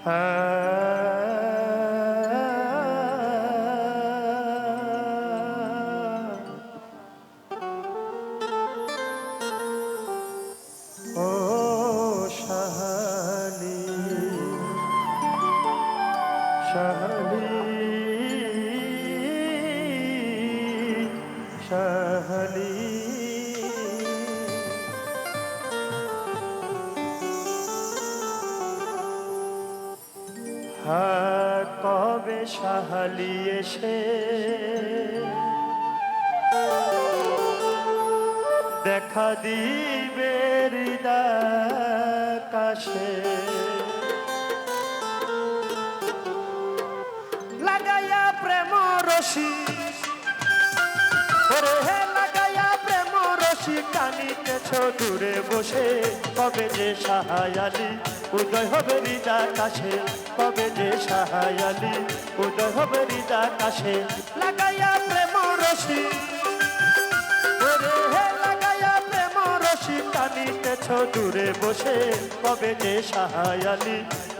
ও শাহালি শাহালি এসে। দেখা দিবে কাশে লাগাইয়া প্রেম রশি হে, লাগাইয়া প্রেম রশি টানিতেছ দূরে বসে। কবে যে সাহায়ালি উদয় হবে হৃদা কাশে কবে যে সাহায়ালি। উদয় হবে হৃদা কাশে লাগাইয়া প্রেম রশি। লাগাইয়া প্রেম রশি টানিতেছ দূরে বসে কবে যে সাহায়ালি।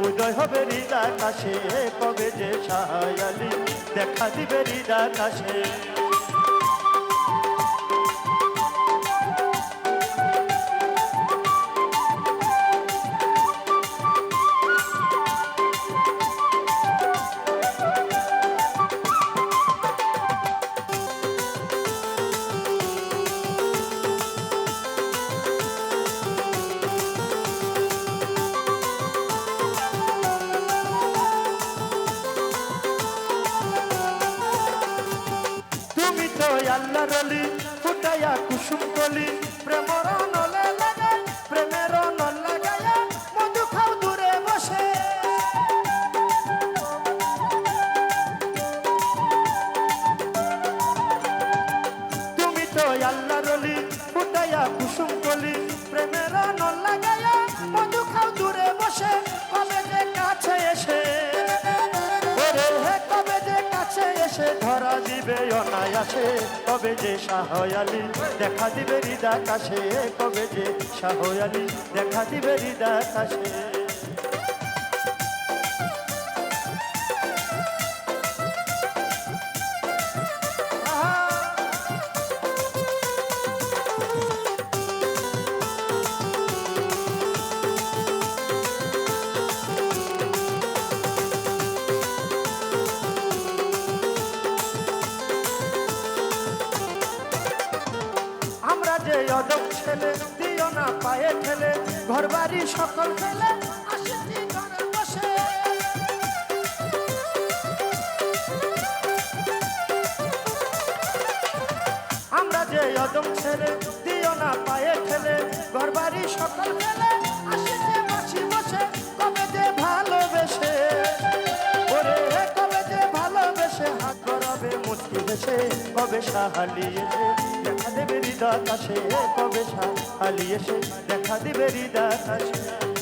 উদয় হবে হৃদা কাশে কবে যে সাহায়ালি। দেখা দিবে হৃদা কাশে আল্লাহ রলি ফুটাইয়া কুসুম কলি। প্রেমর নলে লাগে, প্রেমের নল লাগাইয়া মধু খাও দূরে বসে। তুমি তো আল্লাহ অনায়াসে কবে যে সাহয়ালি দেখা দিবে হৃদা কাছে, কবে যে সাহয়ালি দেখা দিবে হৃদা কাছে। আমরা যে অদক ছেলে, দিও না পায়ে ঠেলে। ঘর বাড়ি সকল ফেলে আমরা যে অদম ছেলে, দিও না পায়ে ঠেলে। ঘর বাড়ি সকল ফেলে কবে হালিয়ে সে দেখা দেবে হৃদয় কাছে কবে হালিয়ে সে দেখা দেবে হৃদয়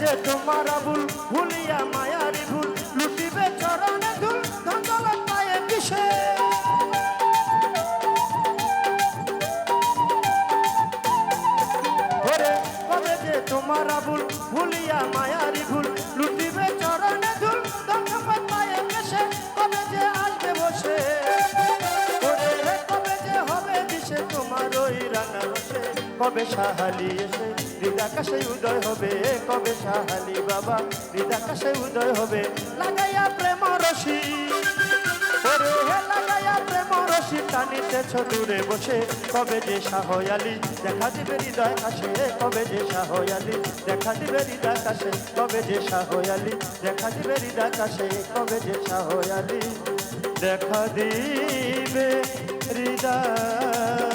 যে তোমার আবুল, ভুলিয়া মায়ারি ভুল, লুটিবে চরণে ধুল ধন্দল পায়ে কিসে? ওরে, কবে যে তোমার আবুল, ভুলিয়া মায়ারি ভুল, লুটিবে চরণে ধুল ধন্দল পায়ে কিসে? কবে যে আসবে বসে? ওরে, কবে যে হবে দিশে তোমার ওই রাঙা রসে? কবে সাহালি এসে হৃদাকাশে উদয় হবে, কবে সাহালি বাবা? হৃদাকাশে উদয় হবে, লাগাইয়া প্রেম রশি। ওরে হে লাগাইয়া প্রেম রশি টানিতেছ দূরে বসে, কবে যে সাহয়ালি, দেখা দিবে হৃদয় কাছে, কবে যে সাহয়ালি, দেখা দিবে হৃদয় কাছে, কবে যে সাহয়ালি, দেখা দিবে হৃদয় কাছে, কবে যে সাহয়ালি, দেখা দিবে হৃদয়